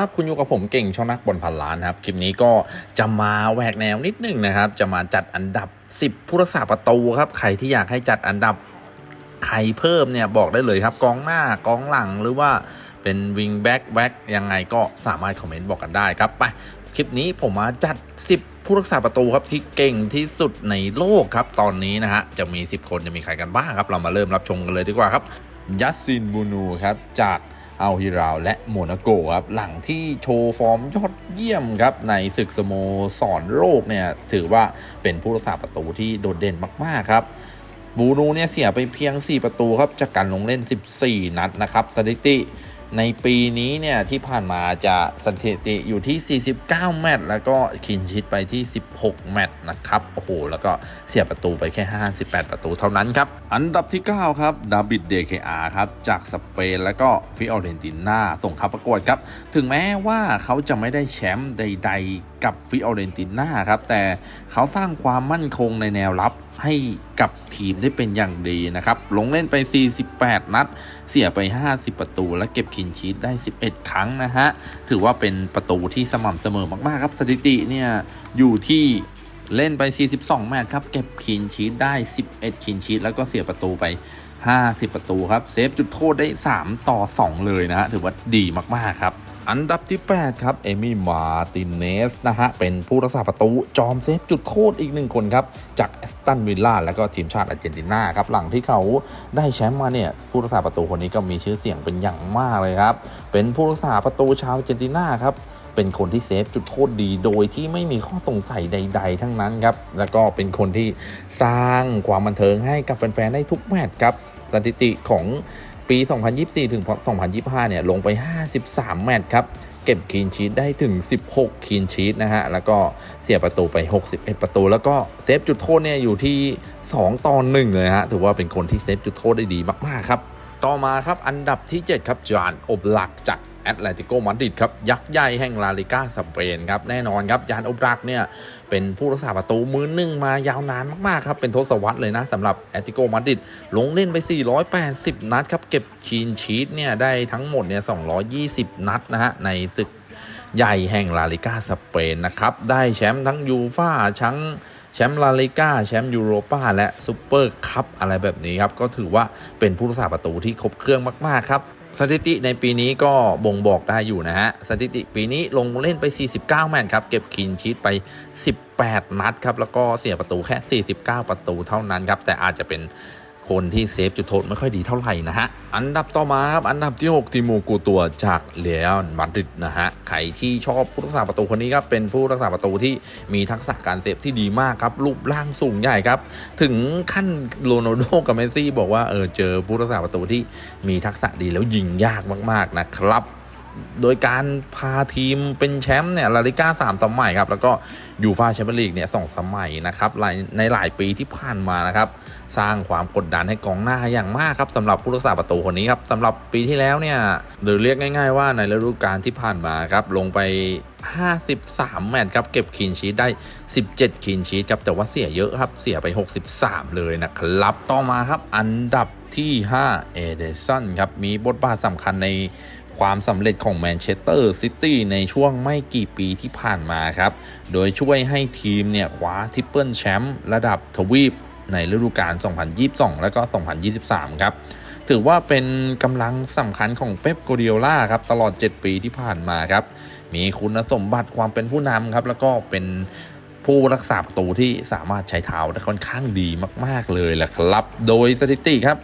ับ คุณอยู่กับผมเก่งช่องนักบอลพันล้านะครับ คลิปนี้ก็จะมาแหวกแนวนิดหนึงนะครับ จะมาจัดอันดับ 10 ผู้รักษาประตูครับ ใครที่อยากให้จัดอันดับใครเพิ่มเนี่ยบอกได้เลยครับ กองหน้ากองหลังหรือว่าเป็นวิงแบ็กแบ็กยังไงก็สามารถคอมเมนต์บอกกันได้ครับ ไป คลิปนี้ผมมาจัด 10 ผู้รักษาประตูครับที่เก่งที่สุดในโลกครับ ตอนนี้นะฮะจะมี 10 คนจะมีใครกันบ้างครับ เรามาเริ่มรับชมกันเลยดีกว่าครับยัสซินบูนูครับจาก อัลฮิราวและโมนาโกครับหลังที่โชว์ฟอร์มยอดเยี่ยมครับในศึกสโมสรโลกเนี่ยถือว่าเป็นผู้รักษาประตูที่โดดเด่นมากๆครับบูนูเนี่ยเสียไปเพียง 4 ประตูครับจากการลงเล่น 14 นัดนะครับสถิติ ในปีนี้เนี่ยที่ผ่านมาจะสถิติอยู่ที่ 49 แมตช์แล้วก็คินชิตไปที่ 16 แมตช์นะครับ โอ้โห แล้วก็เสียประตูไปแค่ 58 ประตูเท่านั้นครับ อันดับที่ 9 ครับดาบิดเดเคอาครับ จากสเปนแล้วก็ฟิออเรนติน่าส่งเข้าประกวดครับ ถึงแม้ว่าเขาจะไม่ได้แชมป์ใด ๆ กับฟิออเรนติน่าครับ แต่เขาสร้างความมั่นคงในแนวรับ ให้กับทีมได้เป็นอย่างดีนะครับ ลงเล่นไป 48 นัด เสียไป 50 ประตู และเก็บคินชีตได้ 11 ครั้งนะฮะ ถือว่าเป็นประตูที่สม่ำเสมอมากๆครับ สถิติเนี่ยอยู่ที่เล่นไป 42 แมตช์ครับ เก็บคินชีตได้ 11 คินชีตแล้วก็เสียประตูไป 50 ประตูครับ เซฟจุดโทษได้ 3 ต่อ 2 เลยนะฮะ ถือว่าดีมากๆครับ อันดับที่ 8 ครับ เอมี่มาตินเนสนะฮะ เป็นผู้รักษาประตู จอมเซฟจุดโทษอีกหนึ่งคนครับ จากแอสตันวิลล่าแล้วก็ทีมชาติอาร์เจนตินาครับ หลังที่เขาได้แชมป์มาเนี่ย ผู้รักษาประตูคนนี้ก็มีชื่อเสียงเป็นอย่างมากเลยครับ เป็นผู้รักษาประตูชาวอาร์เจนตินาครับเป็นคนที่เซฟจุดโทษดีโดยที่ไม่มีข้อสงสัยใด ๆ ทั้งนั้นครับ แล้วก็เป็นคนที่สร้างความบันเทิงให้กับแฟนๆได้ทุกแมตช์ครับ สถิติของ ปี 2024 ถึง 2025 เนี่ย ลงไป 53 แมตช์ครับ เก็บคีนชีตได้ถึง 16 คีนชีตนะฮะ แล้วก็เสียประตูไป 61 ประตู แล้วก็เซฟจุดโทษเนี่ย อยู่ที่ 2ต่อ1เลยฮะ ถือว่าเป็นคนที่เซฟจุดโทษได้ดีมาก ๆ ครับ ต่อมาครับ อันดับที่ 7 ครับ จานอบลักจาก แอตเลติโกมาดริดครับยักษ์ใหญ่แห่งลาลิก้าสเปนครับแน่นอนครับยานอบลักเนี่ยเป็นผู้รักษาประตูมือหนึ่งมายาวนานมากๆครับเป็นทศวรรษเลยนะสำหรับแอตติโกมาดริดลงเล่นไป 480 นัดครับเก็บคีนชีตเนี่ยได้ทั้งหมดเนี่ย 220 นัดนะฮะในศึกใหญ่แห่งลาลิก้าสเปนนะครับได้แชมป์ทั้งยูฟ่าทั้งแชมป์ลาลิก้าแชมป์ยูโรปาและซูเปอร์คัพอะไรแบบนี้ครับก็ถือว่าเป็นผู้รักษาประตูที่ครบเครื่องมาก ๆ ครับ สถิติในปีนี้ก็บ่งบอกได้อยู่นะฮะ สถิติปีนี้ลงเล่นไป 49 แมตช์ครับ เก็บคินชีตไป 18 นัดครับ แล้วก็เสียประตูแค่ 49 ประตูเท่านั้นครับ แต่อาจจะเป็น คนที่เซฟจุดโทษไม่ค่อยดีเท่าไหร่นะฮะ อันดับต่อมาครับ อันดับที่ 6 ติมูกูตัวจากเลียนมาดริดนะฮะ ใครที่ชอบผู้รักษาประตูคนนี้ครับ เป็นผู้รักษาประตูที่มีทักษะการเซฟที่ดีมากครับ รูปร่างสูงใหญ่ครับ ถึงขั้นโรนัลโดกับเมสซี่บอกว่าเออเจอผู้รักษาประตูที่มีทักษะดีแล้วยิงยากมากๆนะครับ โดยการพาทีมเป็นแชมป์เนี่ยลาลิก้าสามสมัยครับ แล้วก็ยูฟาแชมเปี้ยนลีกเนี่ยสองสมัยนะครับในหลายปีที่ผ่านมานะครับ สร้างความกดดันให้กองหน้าอย่างมากครับสำหรับผู้รักษาประตูคนนี้ครับสำหรับปีที่แล้วเนี่ยหรือเรียกง่าย ๆ ว่าในฤดูกาลที่ผ่านมาครับลงไป 53 แมตช์ครับเก็บคีนชีตได้ 17คีนชีตครับแต่ว่าเสียเยอะครับเสียไป 63 เลยนะครับต่อมาครับอันดับที่ 5 เอเดสันครับมีบทบาทสำคัญใน ความสำเร็จของแมนเชสเตอร์ซิตี้ในช่วงไม่กี่ปีที่ผ่านมาครับ โดยช่วยให้ทีมเนี่ยคว้าทริปเปิลแชมป์ระดับทวีปในฤดูกาล 2022 และก็ 2023 ครับ ถือว่าเป็นกำลังสำคัญของเป๊ปโกเดียล่าครับ ตลอด 7 ปีที่ผ่านมาครับ มีคุณสมบัติความเป็นผู้นำครับ แล้วก็เป็น ผู้รักษาประตูที่สามารถใช้เท้าได้ค่อนข้างดีมาก ๆ เลยแหละครับ โดยสถิติครับ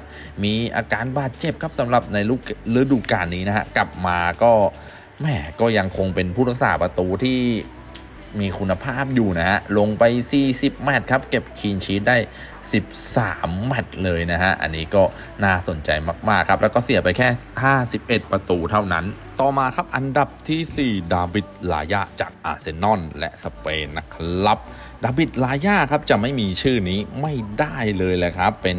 มีอาการบาดเจ็บครับสำหรับในฤดูกาลนี้นะฮะกลับมาก็แหมก็ยังคงเป็นผู้รักษาประตูที่ มีคุณภาพอยู่นะฮะ ลงไป 40 แมตช์ครับ เก็บคีนชีตได้ 13 แมตช์เลยนะฮะ อันนี้ก็น่าสนใจมาก ๆ ครับ แล้วก็เสียไปแค่ 51 ประตูเท่านั้น ต่อมาครับอันดับที่ 4 ดาบิดลายาจากอาร์เซนอลและสเปนนะครับ ดาบิดลายาครับจะไม่มีชื่อนี้ไม่ได้เลยแหละครับ เป็น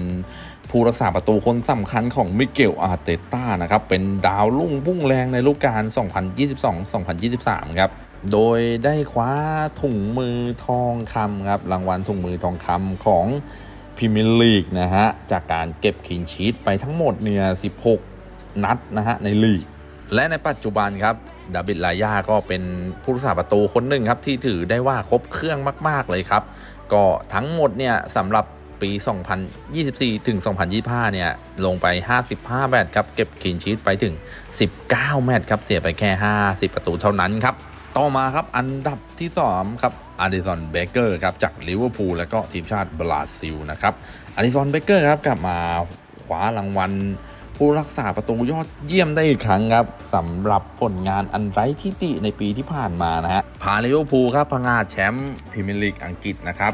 ผู้รักษาประตูคนสำคัญของมิเกลอาร์เตต้านะครับ เป็นดาวรุ่งพุ่งแรงในฤดูกาล 2022-2023 ครับ โดยได้คว้าถุงมือทองคำครับ รางวัลถุงมือทองคำของพรีเมียร์ลีกนะฮะ จากการเก็บคินชีตไปทั้งหมดเนี่ย 16 นัดนะฮะในลีก และในปัจจุบันครับดาบิดลายาก็เป็นผู้รักษาประตูคนหนึ่งครับ ที่ถือได้ว่าครบเครื่องมาก ๆ เลยครับ ก็ทั้งหมดเนี่ยสำหรับ ปี 2024 ถึง 2025 เนี่ย ลงไป 55 แมตช์ครับ เก็บคลีนชีตไปถึง 19 แมตช์ครับ เสียไปแค่ 50 ประตูเท่านั้นครับ ต่อมาครับอันดับที่ 2 ครับอาริสันเบเกอร์ครับ จากลิเวอร์พูลและก็ทีมชาติบราซิลนะครับอาริสันเบเกอร์ครับกลับมาคว้ารางวัลผู้รักษาประตูยอดเยี่ยมได้อีกครั้งครับสำหรับผลงานอันไร้ที่ติในปีที่ผ่านมานะฮะพาลิเวอร์พูลครับพงาดแชมป์พรีเมียร์ลีกอังกฤษนะครับ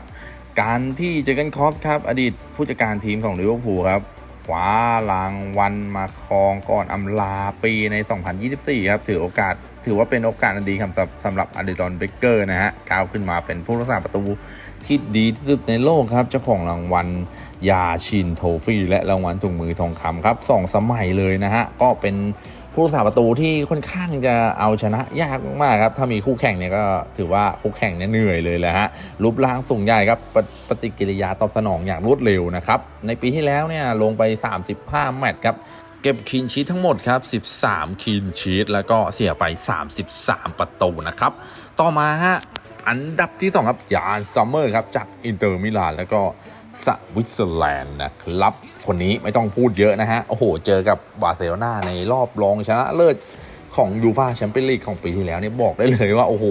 การที่เจอร์เกันคอปครับ อดีตผู้จัดการทีมของลิเวอร์พูลครับคว้ารางวัลมาครองก่อนอำลาปีใน 2024 ครับ ถือโอกาส ถือว่าเป็นโอกาสอันดีครับสำหรับอดิรอนเบเกอร์นะฮะก้าวขึ้นมาเป็นผู้รักษาประตูที่ดีที่สุดในโลกครับ เจ้าของรางวัลยาชินโทฟี่และรางวัลถุงมือทองคำครับสองสมัยเลยนะฮะ ก็เป็น ผู้รักษาประตูที่ค่อนข้างจะเอาชนะยากมากครับ ถ้ามีคู่แข่งเนี่ยก็ถือว่าคู่แข่งเนี่ยเหนื่อยเลยแหละฮะรูปร่างสูงใหญ่ครับปปฏิกิริยาตอบสนองอย่างรวดเร็วนะครับ ในปีที่แล้วเนี่ยลงไป 35 แมตช์ครับ เก็บคีนชีตทั้งหมดครับ 13คีนชีตแล้วก็เสียไป 33 ประตูนะครับ ต่อมาฮะอันดับที่ 2 ครับยานซัมเมอร์ครับจากอินเตอร์มิลานแล้วก็สวิตเซอร์แลนด์นะครับ คนนี้ไม่ต้องพูดเยอะนะฮะ โอ้โห เจอกับบาร์เซโลนาในรอบรองชนะเลิศของยูฟาแชมเปี้ยนลีกของปีที่แล้วเนี่ยบอกได้เลยว่า โอ้โห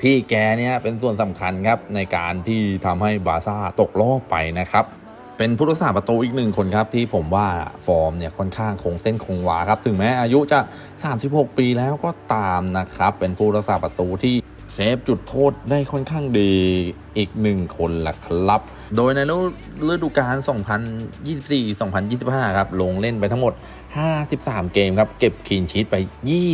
พี่แกเนี่ยเป็นส่วนสำคัญครับ ในการที่ทำให้บาร์ซ่าตกรอบไปนะครับเป็นผู้รักษาประตูอีกหนึ่งคนครับ ที่ผมว่าฟอร์มเนี่ยค่อนข้างคงเส้นคงวาครับ ถึงแม้อายุจะ 36 ปีแล้วก็ตามนะครับ เป็นผู้รักษาประตูที่ เซฟจุดโทษได้ค่อนข้างดีอีกหนึ่งคนแหละครับ โดยในฤดูกาล 2024-2025 ครับ ลงเล่นไปทั้งหมด 53 เกมครับ เก็บคลีนชีตไป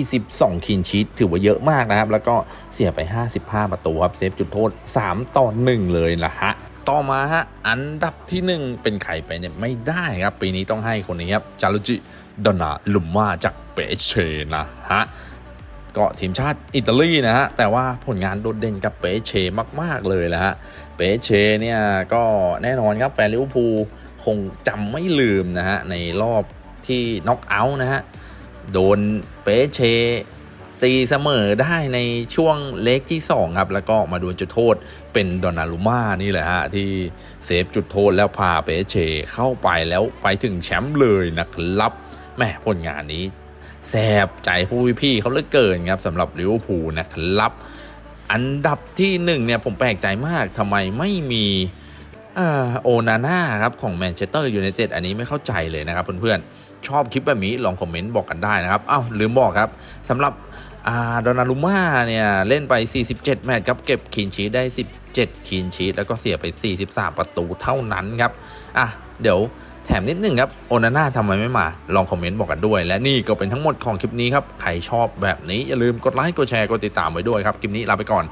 22คลีนชีตถือว่าเยอะมากนะครับ แล้วก็เสียไป 55 ประตูครับ เซฟจุดโทษ 3 ต่อ 1 เลยละฮะต่อมาฮะ อันดับที่ 1 เป็นใครไปเนี่ยไม่ได้ครับ ปีนี้ต้องให้คนนี้ครับ จารุจิดอนาลุมมาจากเปเชนะฮะ ก็ทีมชาติอิตาลีนะฮะแต่ว่าผลงานโดดเด่นกับเปเชมาก ๆ เลยแหละฮะเปเชเนี่ยก็แน่นอนครับแฟนลิเวอร์พูลคงจำไม่ลืมนะฮะในรอบที่น็อกเอาท์นะฮะโดนเปเชตีเสมอได้ในช่วงเล็กที่ 2 ครับ แล้วก็มาดวลจุดโทษเป็นดอนนารุม่านี่แหละฮะ ที่เซฟจุดโทษแล้วพาเปเชเข้าไปแล้วไปถึงแชมป์เลยนะครับแม่ผลงานนี้ แสบใจผู้พี่เขาเลือเกินครับสำหรับลิเวอร์พูลนะครับ อันดับที่หนึ่งเนี่ยผมแปลกใจมากทำไมไม่มีอโอนาน่าครับของแมนเชสเตอร์ยูไนเต็ดอันนี้ไม่เข้าใจเลยนะครับเพื่อนๆ ชอบคลิปแบบนี้ลองคอมเมนต์บอกกันได้นะครับอ้าวลืมบอกครับสำหรับอาดอนารุม่าเนี่ยเล่นไป 47 แมตช์ครับเก็บคีนชีตได้ 17คีนชีตแล้วก็เสียไป 43 ประตูเท่านั้นครับอะเดี๋ยว แถมนิดนึงครับโอนาน่าทำไมไม่มา ลองคอมเมนต์บอกกันด้วย และนี่ก็เป็นทั้งหมดของคลิปนี้ครับ ใครชอบแบบนี้อย่าลืมกดไลค์กดแชร์กดติดตามไว้ด้วยครับ คลิปนี้ลาไปก่อน